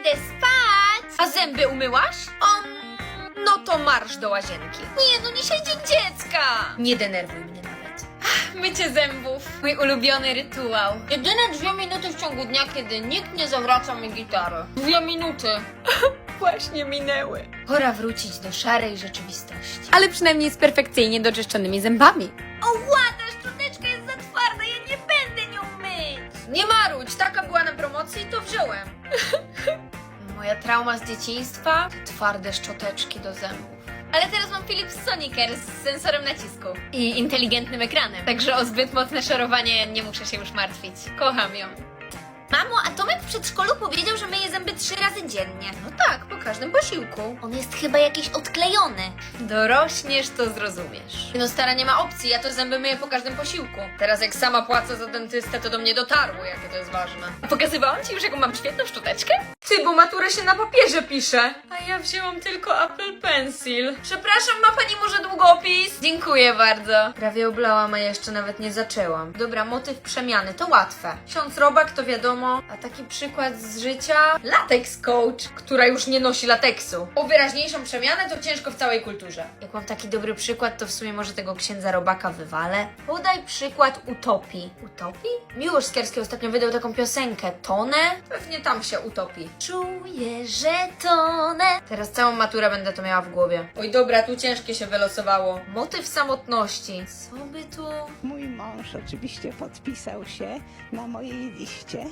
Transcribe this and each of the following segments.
idę spać. A zęby umyłaś? Um, No to marsz do łazienki. nie, no dzisiaj dzień dziecka. Nie denerwuj mnie nawet. Mycie zębów, mój ulubiony rytuał. Jedyne dwie minuty w ciągu dnia, kiedy nikt nie zawraca mi gitary. Dwie minuty. Właśnie minęły. Pora wrócić do szarej rzeczywistości. Ale przynajmniej z perfekcyjnie doczyszczonymi zębami. O, ładna szczoteczka jest za twarda, ja nie będę nią myć. Nie marudź, taka była na promocji, to wziąłem. Moja trauma z dzieciństwa to twarde szczoteczki do zębów. Ale teraz mam Philips Sonicare z sensorem nacisku i inteligentnym ekranem, także o zbyt mocne szorowanie nie muszę się już martwić. Kocham ją. Mamo, a Tomek w przedszkolu powiedział, że myje zęby trzy razy dziennie. No tak, po każdym posiłku. On jest chyba jakiś odklejony. Dorośniesz, to zrozumiesz. No stara, nie ma opcji, ja to zęby myję po każdym posiłku. Teraz jak sama płacę za dentystę, to do mnie dotarło, jakie to jest ważne. Pokazywałam ci już, jaką mam świetną szczoteczkę? Ty, bo maturę się na papierze pisze. A ja wzięłam tylko Apple Pencil. Przepraszam, ma pani może długopis? Dziękuję bardzo. Prawie oblałam, a jeszcze nawet nie zaczęłam. Dobra, motyw przemiany, to łatwe. Ksiądz Robak to wiadomo, a taki przykład z życia... Latex Coach, która już nie nosi lateksu. O wyraźniejszą przemianę to ciężko w całej kulturze. Jak mam taki dobry przykład, to w sumie może tego księdza Robaka wywalę. Podaj przykład utopii. Utopii? Miłosz Skierski ostatnio wydał taką piosenkę. Tonę? Pewnie tam się utopi. Czuję, że tonę. Teraz całą maturę będę to miała w głowie. Oj dobra, tu ciężkie się wylosowało. Motyw samotności. Co by tu... Mój mąż oczywiście podpisał się na mojej liście,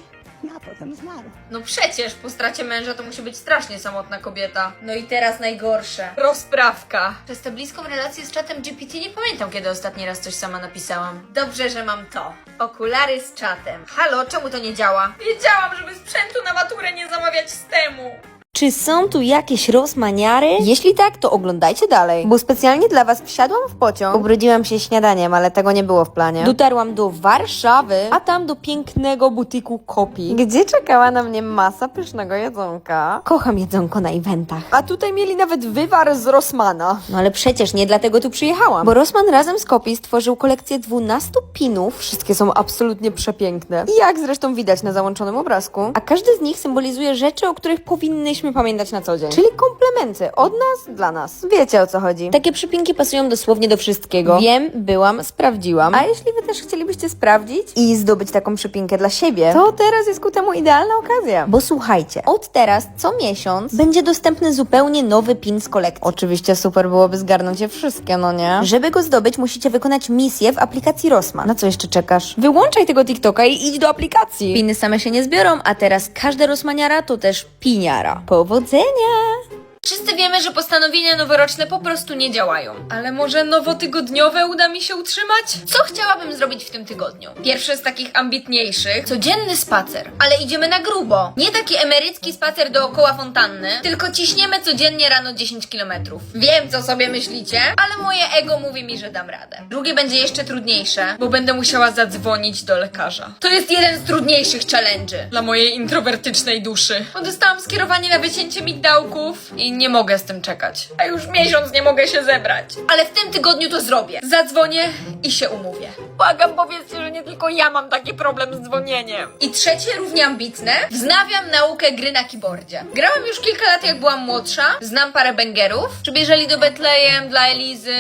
no a potem zmarł. No przecież po stracie męża to musi być strasznie samotna kobieta. No i teraz najgorsze. Rozprawka. Przez tę bliską relację z czatem GPT nie pamiętam, kiedy ostatni raz coś sama napisałam. Dobrze, że mam to. Okulary z czatem. Halo, czemu to nie działa? Wiedziałam, żeby sprzętu na maturę nie zamawiać z temu. Czy są tu jakieś rozmaniary? Jeśli tak, to oglądajcie dalej, bo specjalnie dla Was wsiadłam w pociąg. Ubrudziłam się śniadaniem, ale tego nie było w planie. Dotarłam do Warszawy, a tam do pięknego butiku Kopi, gdzie czekała na mnie masa pysznego jedzonka. Kocham jedzonko na eventach. A tutaj mieli nawet wywar z Rossmana. No ale przecież nie dlatego tu przyjechałam, bo Rossman razem z Kopi stworzył kolekcję 12 pinów. Wszystkie są absolutnie przepiękne. Jak zresztą widać na załączonym obrazku. A każdy z nich symbolizuje rzeczy, o których powinnyśmy pamiętać na co dzień. Czyli komplementy od nas dla nas. Wiecie o co chodzi. Takie przypinki pasują dosłownie do wszystkiego. Wiem, byłam, sprawdziłam. A jeśli wy też chcielibyście sprawdzić i zdobyć taką przypinkę dla siebie, to teraz jest ku temu idealna okazja. Bo słuchajcie, od teraz co miesiąc będzie dostępny zupełnie nowy pin z kolekcji. Oczywiście super byłoby zgarnąć je wszystkie, no nie? Żeby go zdobyć, musicie wykonać misję w aplikacji Rossman. Na co jeszcze czekasz? Wyłączaj tego TikToka i idź do aplikacji. Piny same się nie zbiorą, a teraz każda Rosmaniara to też piniara. Powodzenia! Wszyscy wiemy, że postanowienia noworoczne po prostu nie działają. Ale może nowotygodniowe uda mi się utrzymać? Co chciałabym zrobić w tym tygodniu? Pierwszy z takich ambitniejszych. Codzienny spacer. Ale idziemy na grubo. Nie taki emerycki spacer dookoła fontanny, tylko ciśniemy codziennie rano 10 km. Wiem, co sobie myślicie, ale moje ego mówi mi, że dam radę. Drugie będzie jeszcze trudniejsze, bo będę musiała zadzwonić do lekarza. To jest jeden z trudniejszych challenge'y dla mojej introwertycznej duszy. Bo Dostałam skierowanie na wycięcie migdałków i nie mogę z tym czekać. A już miesiąc nie mogę się zebrać. Ale w tym tygodniu to zrobię. Zadzwonię i się umówię. Błagam, powiedzcie, że nie tylko ja mam taki problem z dzwonieniem. I trzecie, równie ambitne, wznawiam naukę gry na keyboardzie. Grałam już kilka lat, jak byłam młodsza. Znam parę bęgerów. Przybierzeli do Betlejem dla Elizy.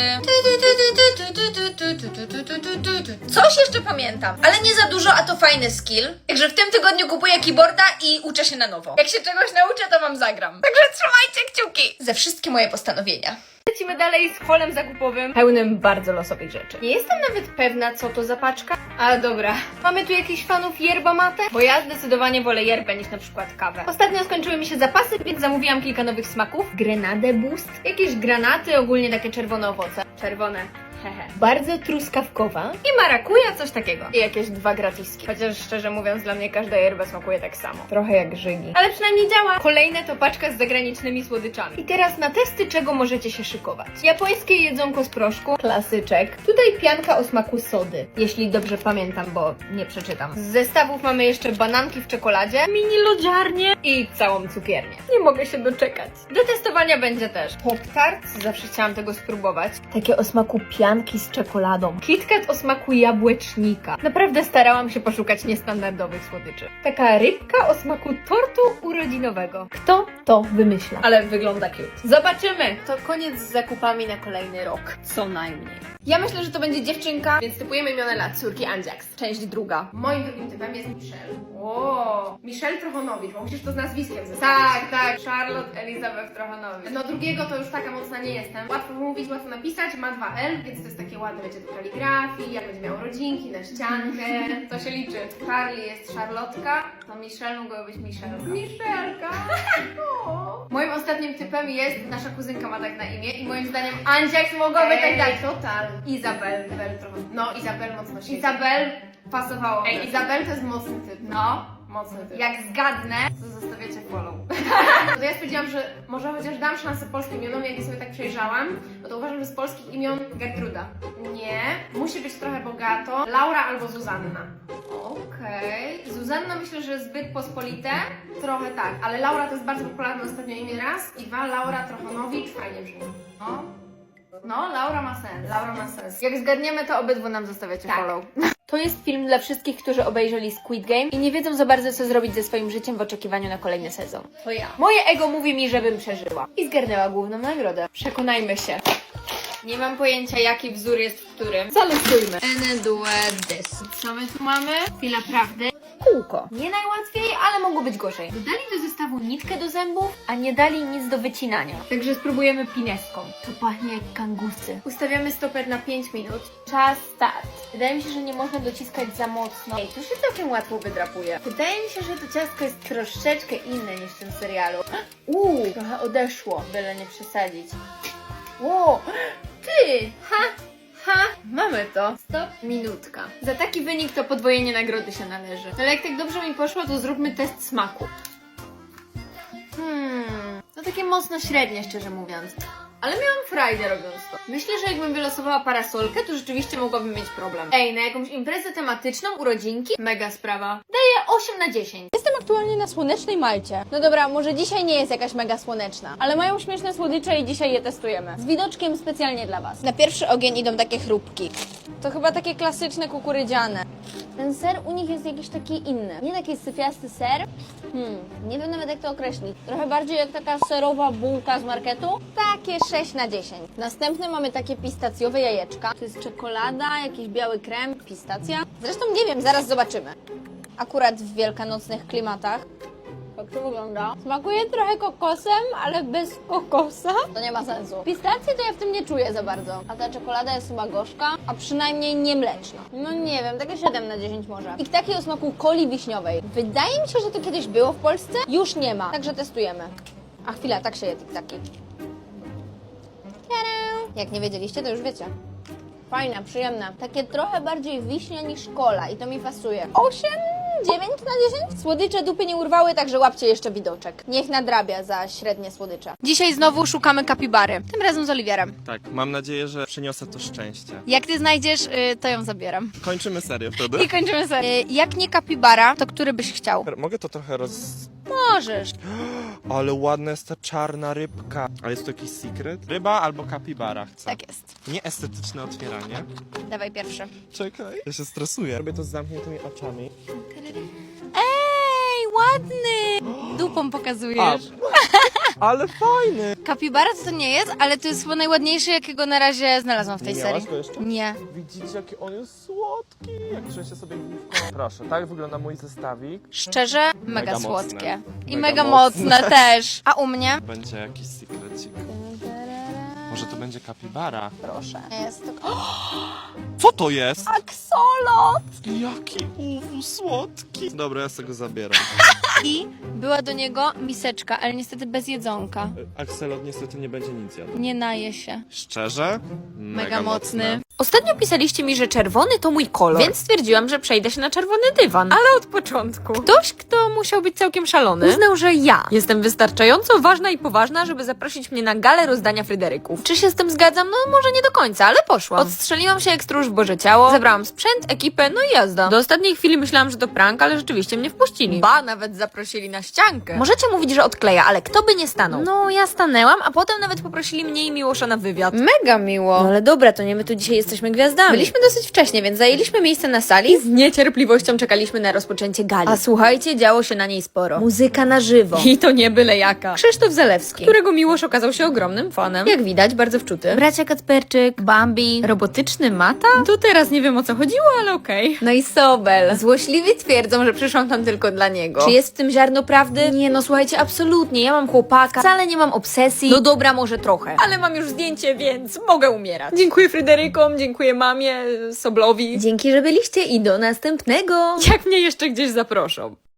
Coś jeszcze pamiętam, ale nie za dużo, a to fajny skill. Także w tym tygodniu kupuję keyboarda i uczę się na nowo. Jak się czegoś nauczę, to wam zagram. Także trzymajcie kciuki za wszystkie moje postanowienia. Lecimy dalej z polem zakupowym, pełnym bardzo losowych rzeczy. Nie jestem nawet pewna, co to za paczka. Ale dobra, mamy tu jakichś fanów yerba mate? Bo ja zdecydowanie wolę yerbę niż na przykład kawę. Ostatnio skończyły mi się zapasy, więc zamówiłam kilka nowych smaków. Grenadę Boost, jakieś granaty, ogólnie takie czerwone owoce. Czerwone. Bardzo truskawkowa i marakuja, coś takiego. I jakieś dwa gratiski. Chociaż szczerze mówiąc, dla mnie każda yerba smakuje tak samo. Trochę jak żygi. Ale przynajmniej działa. Kolejne to paczka z zagranicznymi słodyczami. I teraz na testy, czego możecie się szykować. Japońskie jedzonko z proszku. Klasyczek. Tutaj pianka o smaku sody. Jeśli dobrze pamiętam, bo nie przeczytam. Z zestawów mamy jeszcze bananki w czekoladzie, mini lodziarnie i całą cukiernię. Nie mogę się doczekać. Do testowania będzie też Pop-Tart, zawsze chciałam tego spróbować. Takie o smaku pianki z czekoladą. KitKat o smaku jabłecznika. Naprawdę starałam się poszukać niestandardowych słodyczy. Taka rybka o smaku tortu urodzinowego. Kto to wymyśla? Ale wygląda cute. Zobaczymy! To koniec z zakupami na kolejny rok. Co najmniej. Ja myślę, że to będzie dziewczynka, więc typujemy imiona dla córki Anjax. Część druga. Moim drugim typem jest Michelle. O, Michelle Trochonowicz, bo musisz to z nazwiskiem zestawić. Tak, tak, Charlotte Elizabeth Trochonowicz. No drugiego to już taka mocna nie jestem. Łatwo mówić, łatwo napisać, ma dwa L, więc to jest takie ładne, wiecie, do kaligrafii, jak będzie miał rodzinki na ściankę. To się liczy. Charlie jest Charlotka, to Michelle mogła być Michelka. Michelka! O. Moim ostatnim typem jest, nasza kuzynka ma tak na imię i moim zdaniem Andziaks mogłaby tak dać. Total. Izabel, Bel trochę. No, Izabel mocno się. Izabel pasowało. Ej, Izabel to jest mocny typ. No, mocny typ. Jak zgadnę, to zostawiacie to ja stwierdziłam, że może chociaż dam szansę polskim imionom, jak je sobie tak przejrzałam, no to uważam, że z polskich imion Gertruda. Nie, musi być trochę bogato. Laura albo Zuzanna. Okej. Zuzanna myślę, że zbyt pospolite. Trochę tak, ale Laura to jest bardzo popularne ostatnio imię raz. I dwa, Laura Trochonowicz, fajnie brzmi. No. No, Laura ma sens. Laura ma sens. Jak zgadniemy, to obydwu nam zostawiacie follow. To jest film dla wszystkich, którzy obejrzeli Squid Game i nie wiedzą za bardzo, co zrobić ze swoim życiem w oczekiwaniu na kolejny sezon. To ja. Moje ego mówi mi, żebym przeżyła. I zgarnęła główną nagrodę. Przekonajmy się. Nie mam pojęcia, jaki wzór jest w którym. Zalosujmy. Ene, due, des. Co my tu mamy? Chwila prawdy. Kółko. Nie najłatwiej, ale mogło być gorzej. Dodali do zestawu nitkę do zębów, a nie dali nic do wycinania. Także spróbujemy pineską. To pachnie jak kangusy. Ustawiamy stoper na 5 minut. Czas start. Wydaje mi się, że nie można dociskać za mocno. Ej, tu się całkiem łatwo wydrapuje. Wydaje mi się, że to ciastko jest troszeczkę inne niż w tym serialu. Uuu, trochę odeszło, byle nie przesadzić. Wow, ty! Ha! Ha! Mamy to. Stop. Minutka. Za taki wynik to podwojenie nagrody się należy. Ale jak tak dobrze mi poszło, to zróbmy test smaku. Hmm. No takie mocno średnie, szczerze mówiąc. Ale miałam frajdę robiąc to. Myślę, że jakbym wylosowała parasolkę, to rzeczywiście mogłabym mieć problem. Ej, na jakąś imprezę tematyczną, urodzinki? Mega sprawa. Daję 8 na 10. Jestem aktualnie na słonecznej Malcie. No dobra, może dzisiaj nie jest jakaś mega słoneczna, ale mają śmieszne słodycze i dzisiaj je testujemy. Z widoczkiem specjalnie dla Was. Na pierwszy ogień idą takie chrupki. To chyba takie klasyczne kukurydziane. Ten ser u nich jest jakiś taki inny. Nie taki syfiasty ser. Hmm, nie wiem nawet jak to określić. Trochę bardziej jak taka serowa bułka z marketu. Takie 6 na 10. Następne mamy takie pistacjowe jajeczka. To jest czekolada, jakiś biały krem, pistacja. Zresztą nie wiem, zaraz zobaczymy. Akurat w wielkanocnych klimatach. Jak to wygląda? Smakuje trochę kokosem, ale bez kokosa. To nie ma sensu. Pistacji to ja w tym nie czuję za bardzo. A ta czekolada jest chyba gorzka, a przynajmniej nie mleczna. No nie wiem, takie 7 na 10 może. I taki o smaku coli wiśniowej. Wydaje mi się, że to kiedyś było w Polsce. Już nie ma, także testujemy. A chwila, tak się je tiktaki. Jak nie wiedzieliście, to już wiecie. Fajne, przyjemne. Takie trochę bardziej wiśnia niż kola i to mi pasuje. 8, 9 na 10? Słodycze dupy nie urwały, także łapcie jeszcze widoczek. Niech nadrabia za średnie słodycze. Dzisiaj znowu szukamy kapibary. Tym razem z Oliwierem. Tak, mam nadzieję, że przyniosę to szczęście. Jak ty znajdziesz, y, to ją zabieram. Kończymy serię wtedy. I kończymy serię. Y, Jak nie kapibara, to który byś chciał? Mogę to trochę roz... Możesz. Ale ładna jest ta czarna rybka. A jest to jakiś secret? Ryba albo kapibara chcę. Tak jest. Nieestetyczne otwieranie. Dawaj pierwszy. Czekaj. Ja się stresuję. Robię to z zamkniętymi oczami. Ej, ładny! Dupą pokazujesz. Ale fajny! Kapibara to nie jest, ale to jest chyba najładniejszy, jakiego na razie znalazłam w tej Nie serii. miałaś go jeszcze? Nie. Widzicie, jaki on jest słodki. Jak trzęsie sobie główką. Proszę, tak wygląda mój zestawik. Szczerze, mega, Mega słodkie. mocne. I Mega mega, mocne. mocne też. A u mnie? Będzie jakiś secrecik. Może to będzie kapibara. Proszę. Jest to... Co to jest? Axolot! Jaki uwu słodki. Dobra, ja sobie go zabieram. I była do niego miseczka, ale niestety bez jedzonka. Akselot niestety nie będzie nic jadł. Nie naje się. Szczerze? Mega, mocny. Ostatnio pisaliście mi, że czerwony to mój kolor, więc stwierdziłam, że przejdę się na czerwony dywan. Ale od początku ktoś, kto musiał być całkiem szalony, uznał, że ja jestem wystarczająco ważna i poważna, żeby zaprosić mnie na galę rozdania Fryderyków. Czy się z tym zgadzam? No może nie do końca, ale poszłam. Odstrzeliłam się jak stróż w Boże Ciało, zabrałam sprzęt, ekipę, no i jazda. Do ostatniej chwili myślałam, że to prank, ale rzeczywiście mnie wpuścili. Ba, nawet za zaprosili na ściankę. Możecie mówić, że odkleja, ale kto by nie stanął? No, ja stanęłam, a potem nawet poprosili mnie i Miłosza na wywiad. Mega miło. No ale dobra, to nie my tu dzisiaj jesteśmy gwiazdami. Byliśmy dosyć wcześnie, więc zajęliśmy miejsce na sali. I z niecierpliwością czekaliśmy na rozpoczęcie gali. A słuchajcie, działo się na niej sporo. Muzyka na żywo. I to nie byle jaka. Krzysztof Zalewski. Którego Miłosz okazał się ogromnym fanem. Jak widać, bardzo wczuty. Bracia Kacperczyk, Bambi, robotyczny Mata. To teraz nie wiem o co chodziło, ale okej. No i Sobel. Złośliwi twierdzą, że przyszłam tam tylko dla niego. Czy jest w tym ziarno prawdy? Nie, no słuchajcie, absolutnie. Ja mam chłopaka, wcale nie mam obsesji. No dobra, może trochę. Ale mam już zdjęcie, więc mogę umierać. Dziękuję Fryderykom, dziękuję mamie, Soblowi. Dzięki, że byliście i do następnego. Jak mnie jeszcze gdzieś zaproszą.